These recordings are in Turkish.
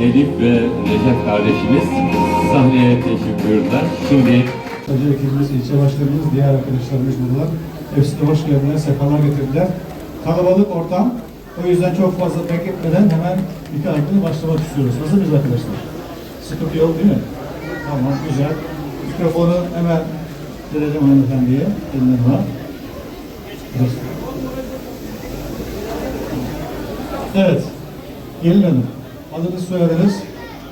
Elif ve Recep kardeşimiz sahneye teşrif buyurdular. Şimdi Hoca ekibimiz, ilçe başkanımız, diğer arkadaşlarımız burada. Hepsi de hoş geldiler, sefalar getirdiler. Kalabalık ortam. O yüzden çok fazla bekletmeden hemen iki aykını başlamak istiyoruz. Hazır mıyız arkadaşlar? Sıkıntı yok değil mi? Tamam, güzel. Mikrofonu hemen vereceğim hanımefendiye. Eline var. Evet. Gelin hanım. Adınız, soyadınız,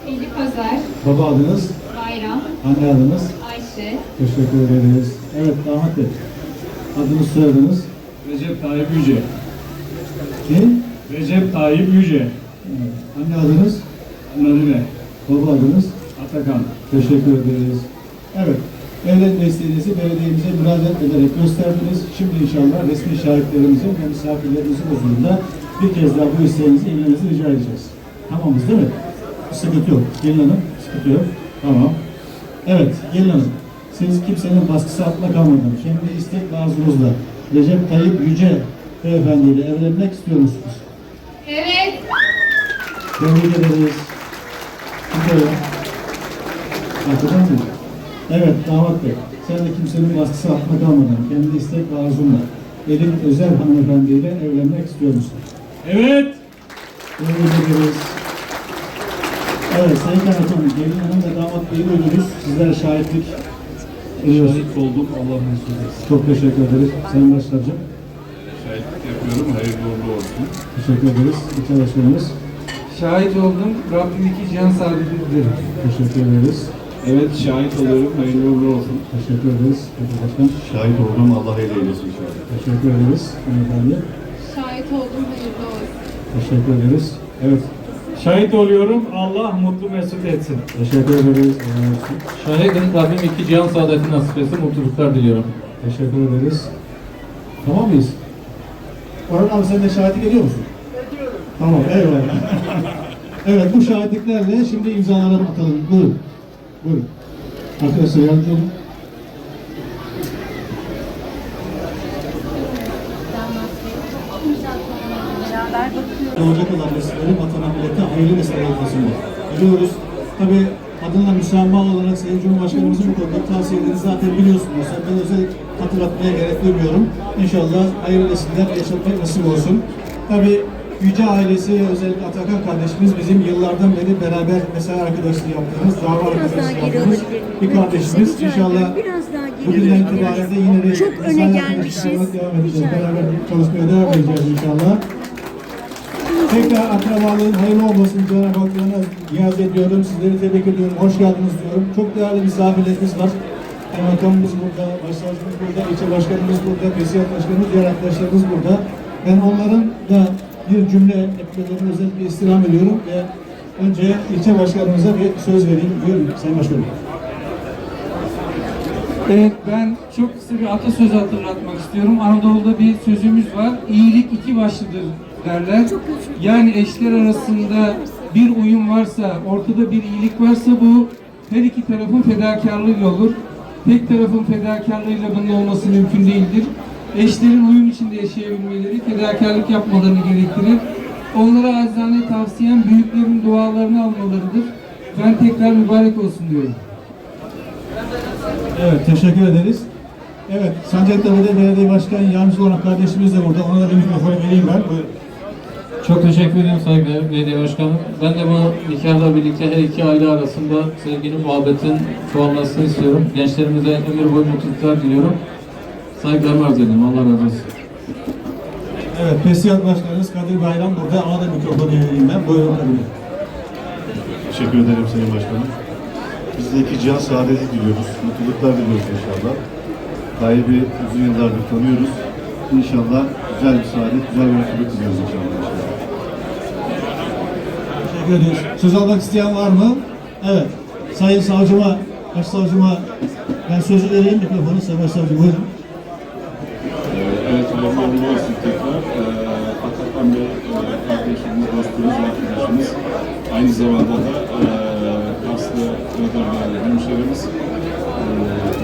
Elif Özer, baba adınız, Bayram, anne adınız. Ayşe, Teşekkür ederiz. Evet damat bey. Adınız soyadınız. Recep Tayyip Yüce. Kim? Recep Tayyip Yüce. Evet. Anne adınız. Nadine. Baba adınız. Atakan. Teşekkür ederiz. Evet. Devlet desteğinizi belediyemize müracaat ederek gösterdiniz. Şimdi inşallah resmi şahitlerimizin ve misafirlerimizin huzurunda bir kez daha bu isteğinizi ilmenizi rica edeceğiz. Tamamız değil mi? Sıkıntı yok. Gelin hanım, sıkıntı yok. Tamam. Evet, gelin hanım. Siz kimsenin baskısı altında kalmadan, kendi istek ve arzunuzla Recep Tayyip Yüce Beyefendi ile evlenmek istiyor musunuz? evet, Tebrik ederiz. Güzel. Arkadan mı? Evet, damat bey. Sen de kimsenin baskısı altında kalmadan, kendi istek ve arzunla Elif Özel hanımefendi ile evlenmek istiyor musun? Evet. Tebrik ederiz. Evet, Sayın Kaymakam, gelin hanım ve damat beyi duydunuz. Sizler şahitlik ediyorsunuz. Şahit oldum. Allah mesut etsin. Çok teşekkür ederiz. Sayın Başkanım, Şahitlik yapıyorum. Hayırlı uğurlu olsun. teşekkür ederiz. İlçe Başkanımız, Şahit oldum. Rabbim iki cihan saadeti dilerim. teşekkür ederiz. Evet şahit oluyorum. Hayırlı uğurlu olsun. Teşekkür ederiz. Başkan, Şahit oldum Allah ele eylesin inşallah. teşekkür ederiz. Hanımefendi, şahit oldum, hayırlı olsun. teşekkür ederiz. Evet, Şahit oluyorum. Allah mutlu mesut etsin. Teşekkür ederiz. Şahidim Rabbim iki cihan saadeti nasip etsin, mutluluklar diliyorum. Teşekkür ederiz. Tamam mıyız? Orhan abi sen de şahitlik ediyor musun? Ediyorum. Tamam, eyvallah. evet, bu şahitliklerle şimdi imzaları atalım. Buyurun. Buyurun. Arkadaşlar yardımcı olun. Olacak olan nesillerin vatana millete hayırlı nesil olmasını biliyoruz. Tabi kadınla müsamma olarak Sayın Cumhurbaşkanımızın bu konuda tavsiyelerini zaten biliyorsunuz. Ben özel hatırlatmaya gerek duymuyorum. İnşallah hayırlı nesiller yaşatmak nasip olsun. Tabi Yüce ailesi özellikle Atakan kardeşimiz bizim yıllardan beri beraber mesai arkadaşlığı yaptığımız, dava arkadaşlığı yaptığımız bir kardeşimiz. İnşallah bugünden itibaren de yine de Çok öne gelmişiz. devam edeceğiz. Beraber çalışmaya devam edeceğiz inşallah. Tekrar akrabalığın hayırlı olmasını Cenab-ı Hak'tan niyaz ediyorum. Sizleri tebrik ediyorum. Hoş geldiniz diyorum. Çok değerli misafirlerimiz var. Kaymakamımız burada, başsavcımız burada, ilçe başkanımız burada, pesiyat başkanımız, diğer arkadaşlarımız burada. Ben onların da bir cümle etmelerini özellikle istirham ediyorum ve önce ilçe başkanımıza bir söz vereyim. Buyurun Sayın Başkanım. Evet ben çok kısa bir atasözü hatırlatmak istiyorum. Anadolu'da bir sözümüz var. İyilik iki başlıdır derler. Yani eşler arasında bir uyum varsa, ortada bir iyilik varsa bu her iki tarafın fedakarlığıyla olur. Tek tarafın fedakarlığıyla bunun olması mümkün değildir. Eşlerin uyum içinde yaşayabilmeleri, fedakarlık yapmalarını gerektirir. Onlara acizane tavsiyem büyüklerin dualarını almalarıdır. Ben tekrar mübarek olsun diyorum. Evet, teşekkür ederiz. Evet, Sancaktepe'de Belediye Başkanı Yardımcısı olan kardeşimiz de burada. Ona da bir mikrofonu vereyim ben. Buyurun. Çok teşekkür ederim saygıdeğer belediye başkanım. Ben de bu nikahla birlikte her iki aile arasında sevginin, muhabbetin çoğalmasını istiyorum. Gençlerimize ömür boyu mutluluklar diliyorum. Saygılarımı arz ederim. Allah razı olsun. Evet, Pesiyat Başkanımız Kadir Bayram burada. Ona da mikrofonu vereyim ben. Buyurun Kadir. Teşekkür ederim Sayın Başkanım. Biz de iki cihan saadeti diliyoruz. Mutluluklar diliyoruz inşallah. Tayyip'i uzun yıllardır tanıyoruz. İnşallah güzel bir saadet, güzel bir mutluluk diliyoruz inşallah. Teşekkür ediyoruz. Söz almak isteyen var mı? Evet. Sayın Savcıma, Başsavcıma ben sözü vereyim mikrofonu. Sayın Başsavcı buyurun. Evet hayırlı uğurlu olsun tekrar. Ee, Atakan Bey e, kardeşimiz, dostumuz, arkadaşımız. Aynı zamanda da e, Aslı değerli hemşerimiz. E,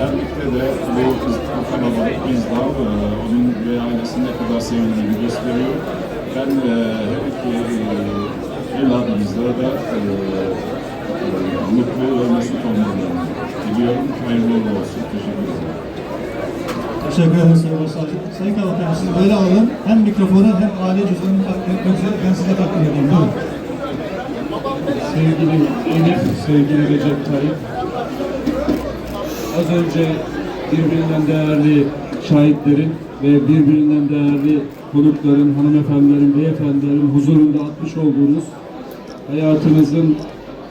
her birlikte de kız kalabalık bizden e, onun ve ailesinin ne kadar sevindiğini gösteriyor. Ben e, her iki e, evladımızla da e, mutlu ve mesut olmalarını diliyorum. Hayırlı olsun. Teşekkür ederim. Teşekkür ederim Sayın Başsavcı. Sayın Kavaklar sizi böyle alalım. Hem mikrofonu hem aile cüzdanını takdim etmek üzere ben size takdim edeyim. Buyurun. sevgili Elif, sevgili Recep Tayyip. Az önce birbirinden değerli şahitlerin ve birbirinden değerli konukların, hanımefendilerin, beyefendilerin huzurunda atmış olduğunuz hayatınızın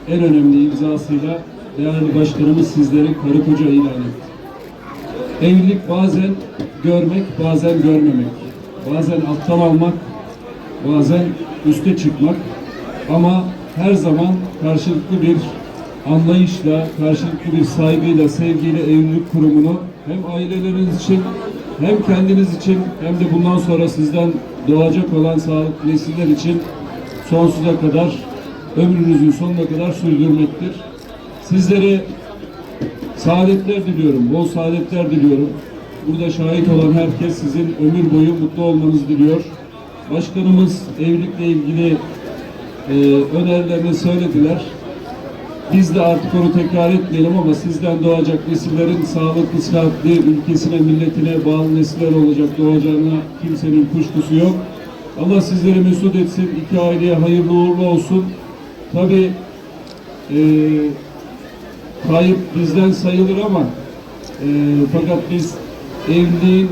en önemli imzasıyla değerli başkanımız sizleri karı koca ilan etti. Evlilik bazen görmek, bazen görmemek. Bazen alttan almak, bazen üste çıkmak. Ama her zaman karşılıklı bir anlayışla, karşılıklı bir saygıyla, sevgiyle evlilik kurumunu hem aileleriniz için hem kendiniz için hem de bundan sonra sizden doğacak olan sağlıklı nesiller için sonsuza kadar, ömrünüzün sonuna kadar sürdürmektir. Sizlere saadetler diliyorum, bol saadetler diliyorum. Burada şahit olan herkes sizin ömür boyu mutlu olmanızı diliyor. Başkanımız evlilikle ilgili e, önerilerini söylediler. Biz de artık onu tekrar etmeyelim ama sizden doğacak nesillerin sağlıklı, sıhhatli, ülkesine, milletine bağlı nesiller olacak, doğacağına kimsenin kuşkusu yok. Allah sizleri mesut etsin, iki aileye hayırlı uğurlu olsun. Tabi e, kayıp bizden sayılır ama e, fakat biz evliliğin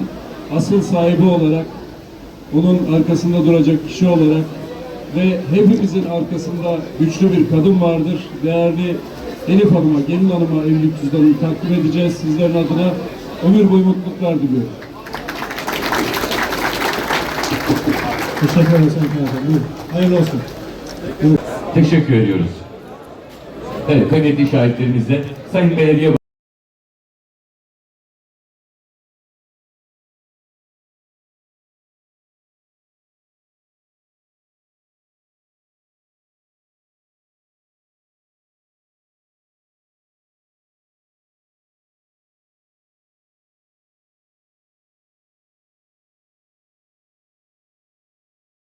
asıl sahibi olarak onun arkasında duracak kişi olarak ve hepimizin arkasında güçlü bir kadın vardır. Değerli Elif Hanım'a, Gelin Hanım'a evlilik cüzdanını takdim edeceğiz. Sizlerin adına ömür boyu mutluluklar diliyorum. Teşekkür ederim Sayın Kavaklar. Buyurun. Teşekkür ediyoruz. Evet, kıymetli şahitlerimizle Sayın Belediye